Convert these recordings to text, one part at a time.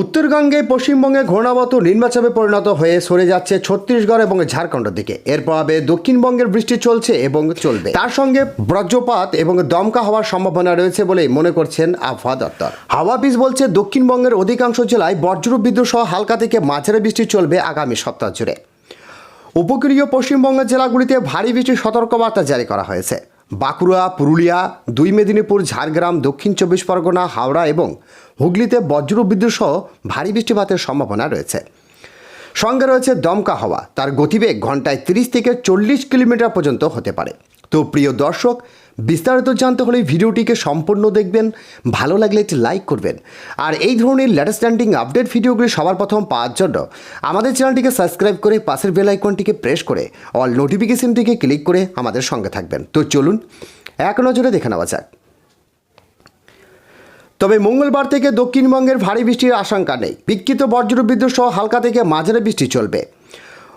উত্তরবঙ্গে পশ্চিমবঙ্গে ঘূর্ণাবত নিম্নচাপে পরিণত হয়ে সরে যাচ্ছে ছত্তিশগড় এবং ঝাড়খণ্ডের দিকে। এর প্রভাবে দক্ষিণবঙ্গের বৃষ্টি চলছে এবং চলবে। তার সঙ্গে বজ্রপাত এবং দমকা হওয়ার সম্ভাবনা রয়েছে বলে মনে করছেন আবহাওয়া দপ্তর। হাওয়া বীজ বলছে, দক্ষিণবঙ্গের অধিকাংশ জেলায় বজ্র বিদ্যুৎ সহ হালকা থেকে মাঝারি বৃষ্টি চলবে আগামী সপ্তাহ জুড়ে। উপকূলীয় পশ্চিমবঙ্গের জেলাগুলিতে ভারী বৃষ্টির সতর্কবার্তা জারি করা হয়েছে। বাঁকুড়া, পুরুলিয়া, দুই মেদিনীপুর, ঝাড়গ্রাম, দক্ষিণ চব্বিশ পরগনা, হাওড়া এবং হুগলিতে বজ্রবিদ্যুৎ সহ ভারী বৃষ্টিপাতের সম্ভাবনা রয়েছে। সঙ্গে রয়েছে দমকা হওয়া। তার গতিবেগ ঘন্টায় তিরিশ থেকে চল্লিশ কিলোমিটার পর্যন্ত হতে পারে। তো প্রিয় দর্শক বিস্তারিত জানতে হলে ভিডিওটিকে সম্পূর্ণ দেখবেন, ভালো লাগলে একটি লাইক করবেন। আর এই ধরনের লেটেস্ট স্ট্যান্ডিং আপডেট ভিডিওগুলি সবার প্রথম পাওয়ার জন্য আমাদের চ্যানেলটিকে সাবস্ক্রাইব করে পাশের বেল আইকনটিকে প্রেস করে অল নোটিফিকেশনটিকে ক্লিক করে আমাদের সঙ্গে থাকবেন। তো চলুন, এক নজরে দেখে নেওয়া যাক। তবে মঙ্গলবার থেকে দক্ষিণবঙ্গের ভারী বৃষ্টির আশঙ্কা নেই। বিক্ষিপ্ত বজ্রবিদ্যুৎ সহ হালকা থেকে মাঝারি বৃষ্টি চলবে।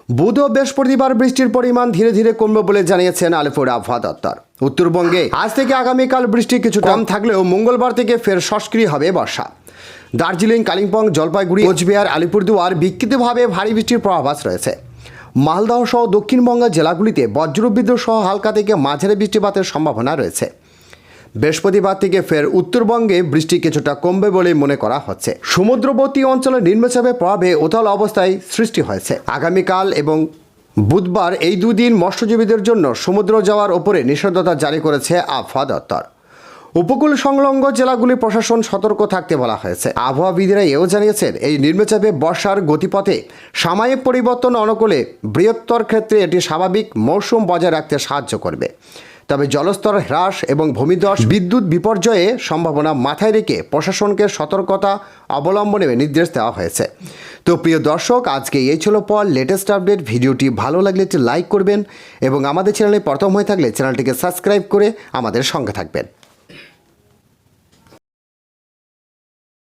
বুধ ও বৃহস্পতিবার বৃষ্টির পরিমাণ ধীরে ধীরে কমবে বলে জানিয়েছেন আলিপুর আবহাওয়া দপ্তর। উত্তরবঙ্গে আজ থেকে আগামীকাল বৃষ্টি কিছু কম থাকলেও মঙ্গলবার থেকে ফের সক্রিয় হবে বর্ষা। দার্জিলিং, কালিম্পং, জলপাইগুড়ি, কোচবিহার, আলিপুরদুয়ার বিক্ষিপ্তভাবে ভারী বৃষ্টির প্রভাবাস রয়েছে। মালদহ সহ দক্ষিণবঙ্গের জেলাগুলিতে বজ্রবিদ্যুৎ সহ হালকা থেকে মাঝারি বৃষ্টিপাতের সম্ভাবনা রয়েছে। বৃহস্পতিবার থেকে ফের উত্তরবঙ্গে বৃষ্টি কিছুটা কমবে বলে মনে করা হচ্ছে। সমুদ্রবর্তী অঞ্চলে নিম্নচাপের প্রভাবে উথাল অবস্থায় সৃষ্টি হয়েছে। আগামীকাল এবং বুধবার এই দুদিন মৎস্যজীবীদের জন্য সমুদ্র যাওয়ার ওপরে নিষেধাজ্ঞা জারি করেছে আবহাওয়া দপ্তর। উপকূল সংলগ্ন জেলাগুলি প্রশাসন সতর্ক থাকতে বলা হয়েছে। আবহাওয়াবিদরা এও জানিয়েছেন, এই নিম্নচাপে বর্ষার গতিপথে সাময়িক পরিবর্তন অনুকূলে বৃহত্তর ক্ষেত্রে এটি স্বাভাবিক মৌসুম বজায় রাখতে সাহায্য করবে। তবে জলস্তর হ্রাস এবং ভূমিধস, বিদ্যুৎ বিপর্যয়ে সম্ভাবনা মাথায় রেখে প্রশাসনকে সতর্কতা অবলম্বনে নির্দেশ দেওয়া হয়েছে। তো প্রিয় দর্শক, আজকে এই ছিল পর। লেটেস্ট আপডেট ভিডিওটি ভালো লাগলে একটি লাইক করবেন এবং আমাদের চ্যানেলে প্রথম হয়ে থাকলে চ্যানেলটিকে সাবস্ক্রাইব করে আমাদের সঙ্গে থাকবেন।